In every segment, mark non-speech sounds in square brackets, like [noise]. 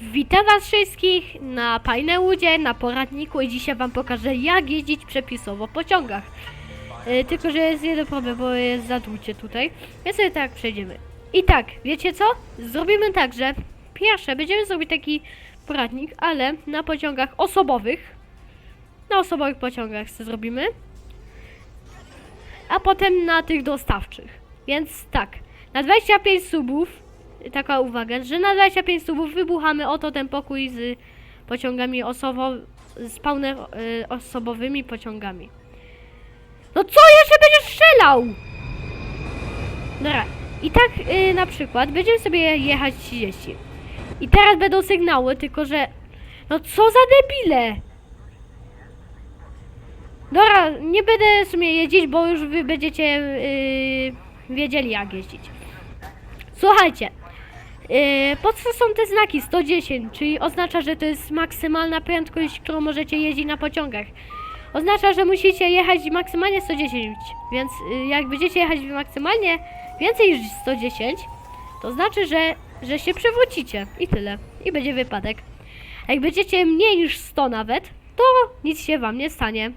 Witam was wszystkich na Pajneudzie, na poradniku i dzisiaj wam pokażę jak jeździć przepisowo w pociągach. E, tylko, że jest jeden problem, bo jest zadłucie tutaj. Więc sobie tak przejdziemy. I tak, wiecie co? Zrobimy tak, że pierwsze będziemy zrobić taki poradnik, ale na pociągach osobowych. Na osobowych pociągach sobie zrobimy. A potem na tych dostawczych. Więc tak, na 25 subów taka uwaga, że na 25 subów wybuchamy oto ten pokój z pociągami osobo z pełne y, osobowymi pociągami. No co jeszcze będziesz strzelał? Dobra, i tak y, na przykład będziemy sobie jechać 30. I teraz będą sygnały, tylko że no co za debile! Dobra, nie będę w sumie jeździć, bo już wy będziecie yy, wiedzieli jak jeździć. Słuchajcie, po co są te znaki 110, czyli oznacza, że to jest maksymalna prędkość, którą możecie jeździć na pociągach. Oznacza, że musicie jechać maksymalnie 110, więc yy, jak będziecie jechać maksymalnie więcej niż 110, to znaczy, że, że się przewrócicie i tyle. I będzie wypadek. A jak będziecie mniej niż 100 nawet, to nic się wam nie stanie.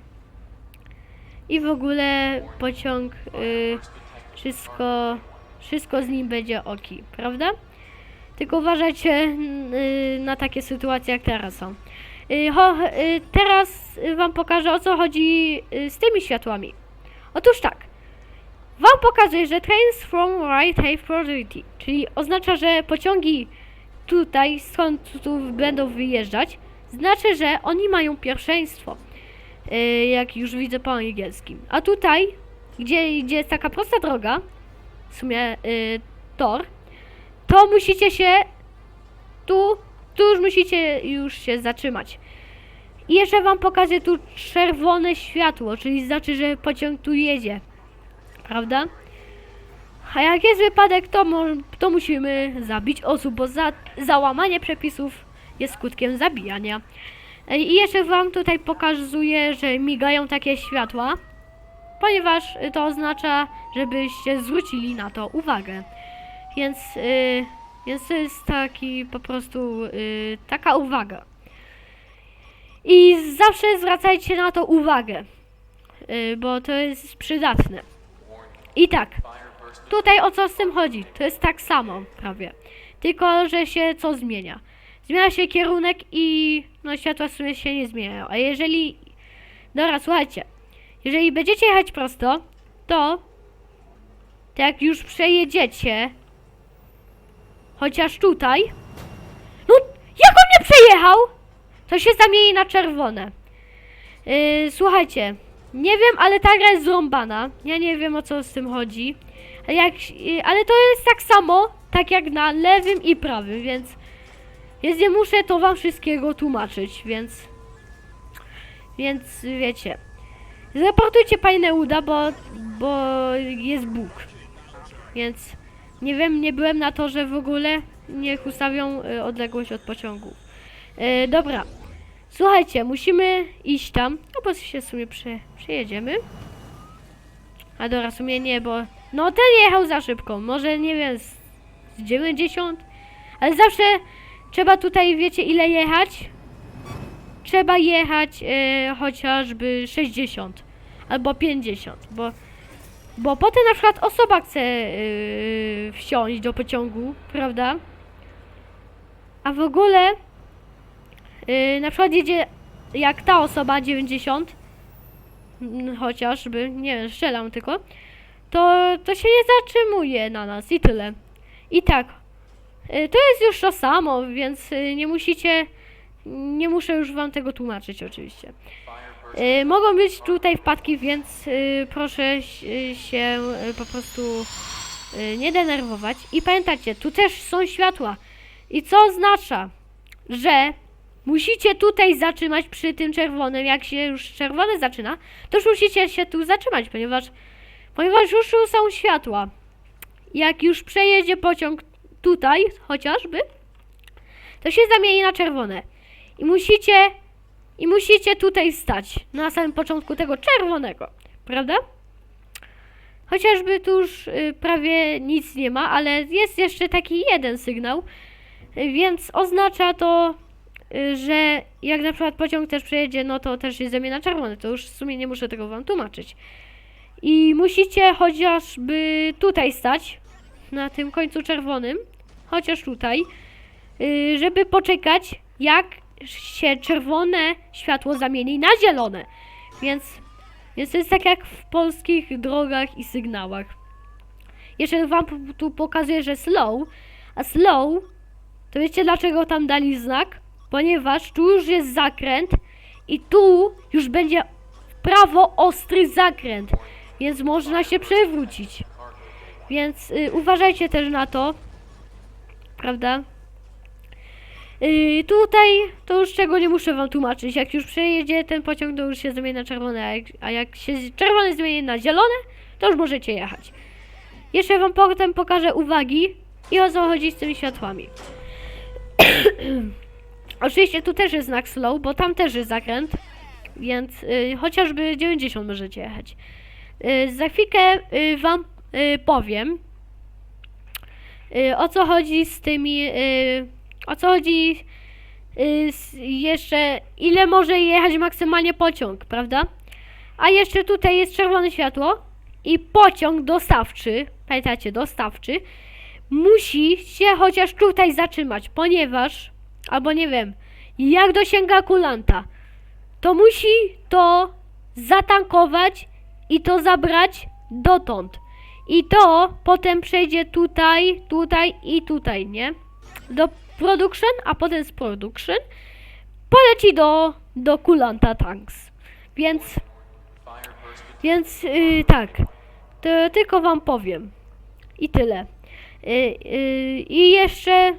I w ogóle pociąg, y, wszystko, wszystko z nim będzie oki, prawda? Tylko uważajcie y, na takie sytuacje jak teraz są. Y, ho, y, teraz wam pokażę o co chodzi z tymi światłami. Otóż tak. Wam pokazuję, że trains from right have priority, czyli oznacza, że pociągi tutaj, skąd tu będą wyjeżdżać, znaczy, że oni mają pierwszeństwo. Jak już widzę po angielskim. A tutaj, gdzie, gdzie jest taka prosta droga, w sumie tor, to musicie się tu, tu już musicie już się zatrzymać. I jeszcze wam pokażę tu czerwone światło, czyli znaczy, że pociąg tu jedzie. Prawda? A jak jest wypadek, to, to musimy zabić osób, bo za, załamanie przepisów jest skutkiem zabijania. I jeszcze wam tutaj pokazuję, że migają takie światła, ponieważ to oznacza, żebyście zwrócili na to uwagę. Więc, y, więc to jest taki po prostu y, taka uwaga. I zawsze zwracajcie na to uwagę, y, bo to jest przydatne. I tak, tutaj o co z tym chodzi? To jest tak samo prawie. Tylko, że się co zmienia? Zmienia się kierunek i no światła w sumie się nie zmieniają. A jeżeli... Dobra, słuchajcie. Jeżeli będziecie jechać prosto, to... To jak już przejedziecie... Chociaż tutaj... No, jak on nie przejechał? To się zamieni na czerwone. Yy, słuchajcie. Nie wiem, ale ta gra jest zrąbana. Ja nie wiem o co z tym chodzi. Jak, yy, ale to jest tak samo, tak jak na lewym i prawym, więc... Więc nie muszę to wam wszystkiego tłumaczyć, więc... Więc wiecie. Zreportujcie Pajneuda, bo, bo jest Bóg. Więc nie wiem, nie byłem na to, że w ogóle niech ustawią y, odległość od pociągu. Y, dobra. Słuchajcie, musimy iść tam. No bo się w sumie prze, przejedziemy. A dobra, w sumie nie, bo... No ten jechał za szybko. Może nie wiem, z, z 90? Ale zawsze trzeba tutaj, wiecie ile jechać? Trzeba jechać e, chociażby 60 albo 50, bo, bo potem na przykład osoba chce e, wsiąść do pociągu, prawda? A w ogóle e, na przykład jedzie jak ta osoba 90 mm, chociażby, nie wiem, strzelam tylko, to, to się nie zatrzymuje na nas i tyle. I tak, Y, To jest już to samo, więc y, nie musicie, nie muszę już wam tego tłumaczyć oczywiście. Y, Mogą być tutaj wpadki, więc y, proszę się y, po prostu nie denerwować. I pamiętajcie, tu też są światła. I co oznacza, że musicie tutaj zatrzymać przy tym czerwonym. Jak się już czerwony zaczyna, to już musicie się tu zatrzymać, ponieważ, ponieważ już są światła. Jak już przejedzie pociąg tutaj chociażby, to się zamieni na czerwone. I musicie, i musicie tutaj stać na samym początku tego czerwonego, prawda? Chociażby tu już y, prawie nic nie ma, ale jest jeszcze taki jeden sygnał, Y, Więc oznacza to, y, że jak na przykład pociąg też przejedzie, no to też jest zamiana czerwony. To już w sumie nie muszę tego wam tłumaczyć. I musicie chociażby tutaj stać, na tym końcu czerwonym, chociaż tutaj, żeby poczekać, jak się czerwone światło zamieni na zielone. Więc, więc to jest tak jak w polskich drogach i sygnałach. Jeszcze wam tu pokazuję, że slow, a slow, to wiecie dlaczego tam dali znak? Ponieważ tu już jest zakręt i tu już będzie w prawo ostry zakręt, więc można się przewrócić. Więc y, uważajcie też na to, prawda? Y, tutaj to już czego nie muszę wam tłumaczyć. Jak już przejedzie ten pociąg, to już się zmieni na czerwone, a jak, a jak się czerwone zmieni na zielone, to już możecie jechać. Jeszcze wam potem pokażę uwagi i o co chodzi z tymi światłami. [coughs] Oczywiście tu też jest znak slow, bo tam też jest zakręt, więc y, chociażby 90 możecie jechać. Y, za chwilkę y, wam y, powiem y, o co chodzi z tymi y, o co chodzi y, jeszcze ile może jechać maksymalnie pociąg, prawda? A jeszcze tutaj jest czerwone światło i pociąg dostawczy, pamiętacie, dostawczy musi się chociaż tutaj zatrzymać, ponieważ albo nie wiem, jak dosięga kulanta, to musi to zatankować i to zabrać dotąd. I to potem przejdzie tutaj, tutaj i tutaj, nie? Do production, a potem z production poleci do, do kulanta tanks. Więc, więc yy, tak, to tylko wam powiem. I tyle. Yy, yy, I jeszcze,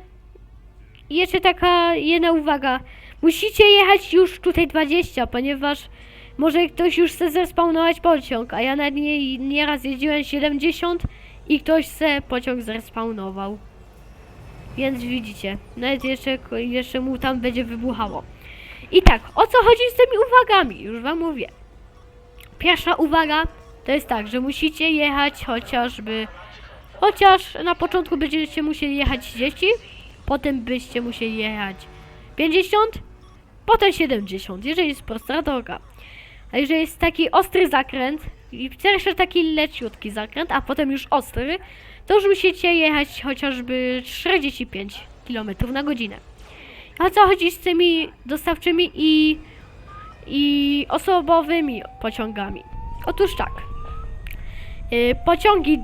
jeszcze taka jedna uwaga. Musicie jechać już tutaj 20, ponieważ może ktoś już chce zespawnować pociąg, a ja nawet nie, nieraz jeździłem 70 i ktoś se pociąg zrespawnował. Więc widzicie, nawet jeszcze, jeszcze mu tam będzie wybuchało. I tak, o co chodzi z tymi uwagami? Już wam mówię. Pierwsza uwaga to jest tak, że musicie jechać chociażby, chociaż na początku będziecie musieli jechać 30, potem byście musieli jechać 50, potem 70, jeżeli jest prosta droga. A jeżeli jest taki ostry zakręt, i pierwszy taki leciutki zakręt, a potem już ostry, to już musicie jechać chociażby 45 km na godzinę. A co chodzi z tymi dostawczymi i, i osobowymi pociągami? Otóż tak. Y, pociągi y,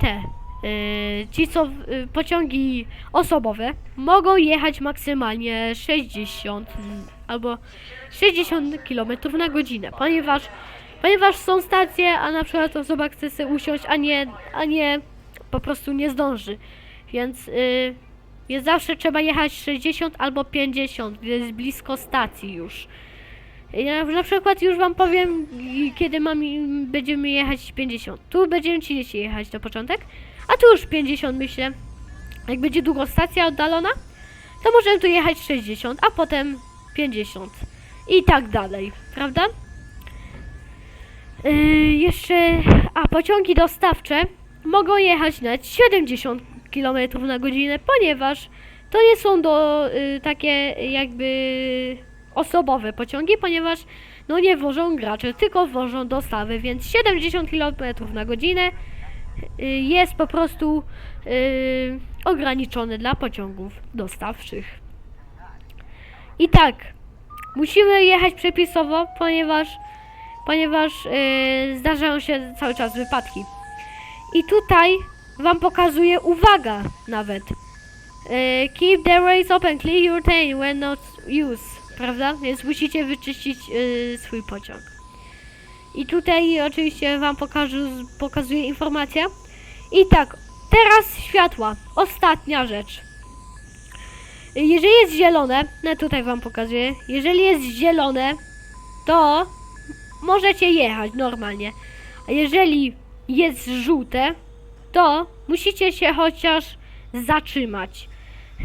te, y, ci co, y, pociągi osobowe mogą jechać maksymalnie 60 mm, albo 60 km na godzinę, ponieważ, ponieważ są stacje, a na przykład osoba chce sobie usiąść, a nie, a nie po prostu nie zdąży. Więc, y, więc zawsze trzeba jechać 60 albo 50, gdy jest blisko stacji już. Ja na przykład już wam powiem, kiedy mam, będziemy jechać 50. Tu będziemy 30 jechać na początek, a tu już 50 myślę. Jak będzie długo stacja oddalona, to możemy tu jechać 60, a potem 50. I tak dalej, prawda? Yy, jeszcze, a pociągi dostawcze mogą jechać nawet 70 km na godzinę, ponieważ to nie są do y, takie jakby osobowe pociągi, ponieważ no nie wożą gracze, tylko wożą dostawy, więc 70 km na godzinę y, jest po prostu y, ograniczone dla pociągów dostawczych. I tak, musimy jechać przepisowo, ponieważ ponieważ y, zdarzają się cały czas wypadki. I tutaj wam pokazuję uwaga nawet. Y, keep the race open, clear your lane when not used, prawda? Więc musicie wyczyścić y, swój pociąg. I tutaj oczywiście wam pokażę, pokazuję informacja. I tak, teraz światła. Ostatnia rzecz. Jeżeli jest zielone, no tutaj wam pokazuję. Jeżeli jest zielone, to możecie jechać normalnie. A jeżeli jest żółte, to musicie się chociaż zatrzymać.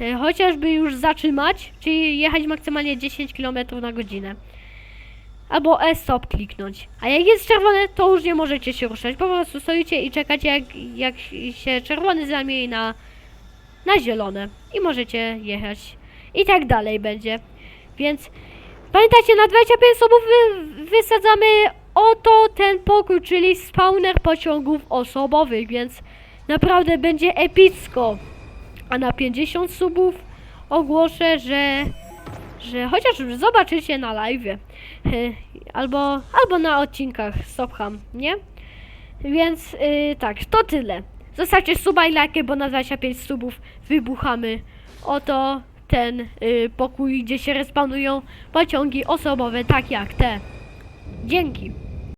E, Chociażby już zatrzymać, czyli jechać maksymalnie 10 km na godzinę. Albo e-stop kliknąć. A jak jest czerwone, to już nie możecie się ruszać. Po prostu stoicie i czekacie, jak, jak się czerwony zamieni na, na zielone i możecie jechać. I tak dalej będzie. Więc pamiętajcie, na 25 subów wy, wysadzamy oto ten pokój, czyli spawner pociągów osobowych, więc naprawdę będzie epicko. A na 50 subów ogłoszę, że, że chociaż zobaczycie na live albo, albo na odcinkach Sopham, nie? Więc yy, tak, to tyle. Zostawcie suba i lajkę, bo na 25 subów wybuchamy. Oto ten y, pokój, gdzie się respawnują pociągi osobowe, tak jak te. Dzięki.